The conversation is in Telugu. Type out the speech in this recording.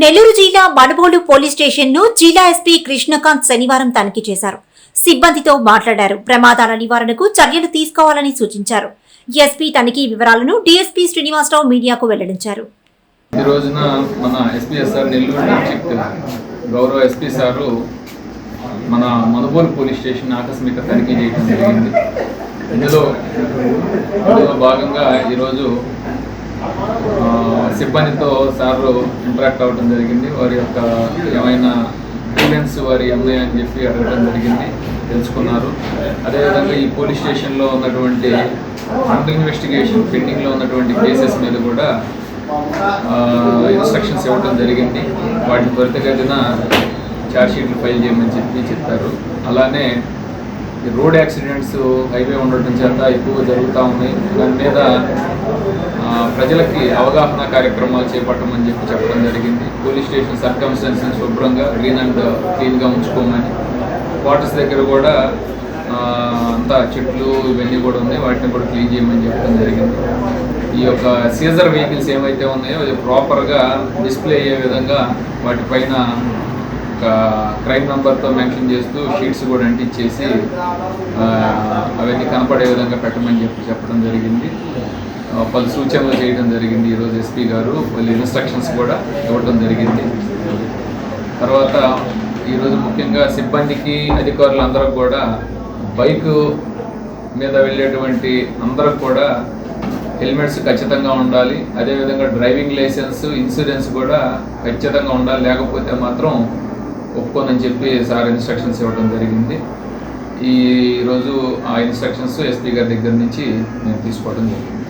నెల్లూరు జిల్లా మనుబోలు పోలీస్ స్టేషన్ను జిల్లా ఎస్పీ కృష్ణకాంత్ శనివారం తనిఖీ చేశారు. సిబ్బందితో మాట్లాడారు. ప్రమాదాల నివారణకు చర్యలు తీసుకోవాలని సూచించారు. ఎస్పీ తనిఖీ వివరాలను డీఎస్పీ శ్రీనివాసరావు మీడియాకు వెల్లడించారు. ఈ రోజున మన ఎస్పీఎస్ఆర్ నెల్లూరు డిస్ట్రిక్ట్ గౌరవ ఎస్పీ సారు మన మనుబోలు పోలీస్ స్టేషన్ ఆకస్మిక తనిఖీ చేయడం జరిగింది. ఇందులో ఇందులో భాగంగా ఈరోజు సిబ్బందితో సార్లు ఇంటరాక్ట్ అవ్వడం జరిగింది. వారి యొక్క ఏమైనా గ్రీవెన్స్ వారి ఎంఐ అని చెప్పి అడగడం జరిగింది. తెలుసుకున్నారు. అదేవిధంగా ఈ పోలీస్ స్టేషన్లో ఉన్నటువంటి అండర్ ఇన్వెస్టిగేషన్ పెండింగ్లో ఉన్నటువంటి కేసెస్ మీద కూడా ఇన్స్ట్రక్షన్స్ ఇవ్వడం జరిగింది. వాటిని త్వరితగతిన ఛార్జ్షీట్లు ఫైల్ చేయమని చెప్పి చెప్పారు. అలానే ఈ రోడ్ యాక్సిడెంట్స్ హైవే ఉండటం చేత ఎక్కువ జరుగుతూ ఉన్నాయి. దాని మీద ప్రజలకి అవగాహన కార్యక్రమాలు చేపట్టమని చెప్పి చెప్పడం జరిగింది. పోలీస్ స్టేషన్ సర్కమ్స్టెన్సెస్ శుభ్రంగా గ్రీన్ అండ్ క్లీన్గా ఉంచుకోమని. క్వార్టర్స్ దగ్గర కూడా అంతా చెట్లు ఇవన్నీ కూడా ఉన్నాయి. వాటిని కూడా క్లీన్ చేయమని చెప్పడం జరిగింది. ఈ యొక్క సీజర్ వెహికల్స్ ఏమైతే ఉన్నాయో అది ప్రాపర్గా డిస్ప్లే అయ్యే విధంగా వాటిపైన ఒక క్రైమ్ నెంబర్తో మెన్షన్ చేస్తూ షీట్స్ కూడా అంటించేసి అవన్నీ కనపడే విధంగా పెట్టమని చెప్పి చెప్పడం జరిగింది. పలు సూచనలు చేయడం జరిగింది ఈరోజు ఎస్పీ గారు వాళ్ళ ఇన్స్ట్రక్షన్స్ కూడా ఇవ్వడం జరిగింది. తర్వాత ఈరోజు ముఖ్యంగా సిబ్బందికి అధికారులందరూ కూడా బైక్ మీద వెళ్ళేటువంటి అందరూ కూడా హెల్మెట్స్ ఖచ్చితంగా ఉండాలి. అదేవిధంగా డ్రైవింగ్ లైసెన్స్ ఇన్సూరెన్స్ కూడా ఖచ్చితంగా ఉండాలి. లేకపోతే మాత్రం ఒప్పుకోనని చెప్పి సార్ ఇన్స్ట్రక్షన్స్ ఇవ్వడం జరిగింది. ఈరోజు ఆ ఇన్స్ట్రక్షన్స్ ఎస్పీ గారి దగ్గర నుంచి నేను తీసుకోవడం జరిగింది.